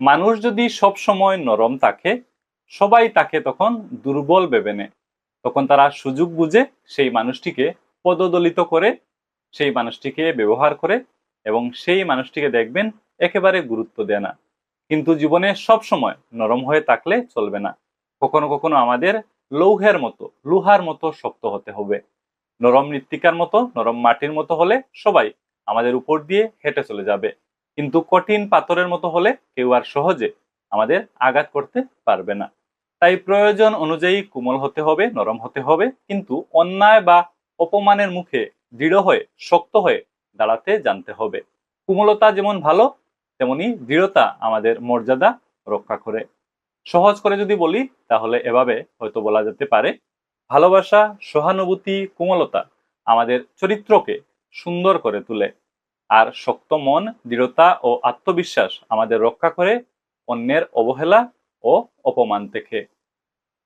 মানুষ যদি সব সময় নরম থাকে, সবাই তাকে তখন দুর্বল ভেবে নেয়। তখন তারা সুযোগ বুঝে সেই মানুষটিকে পদদলিত করে, সেই মানুষটিকে ব্যবহার করে এবং সেই মানুষটিকে দেখবেন একেবারে গুরুত্ব দেয় না। কিন্তু জীবনে সব সময় নরম হয়ে থাকলে চলবে না। কখনো কখনো আমাদের লৌহের মতো, লোহার মতো শক্ত হতে হবে। নরম মৃত্তিকার মতো, নরম মাটির মতো হলে সবাই আমাদের উপর দিয়ে হেঁটে চলে যাবে। কিন্তু কঠিন পাথরের মতো হলে কেউ আর সহজে আমাদের আঘাত করতে পারবে না। তাই প্রয়োজন অনুযায়ী কোমল হতে হবে, নরম হতে হবে, কিন্তু অন্যায় বা অপমানের মুখে দৃঢ় হয়ে, শক্ত হয়ে দাঁড়াতে জানতে হবে। কোমলতা যেমন ভালো, তেমনি দৃঢ়তা আমাদের মর্যাদা রক্ষা করে। সহজ করে যদি বলি, তাহলে এভাবে হয়তো বলা যেতে পারে, ভালোবাসা, সহানুভূতি, কোমলতা আমাদের চরিত্রকে সুন্দর করে তোলে। আর শক্ত মন দৃঢ়তা ও আত্মবিশ্বাস আমাদের রক্ষা করে অন্যের অবহেলা ও অপমান থেকে।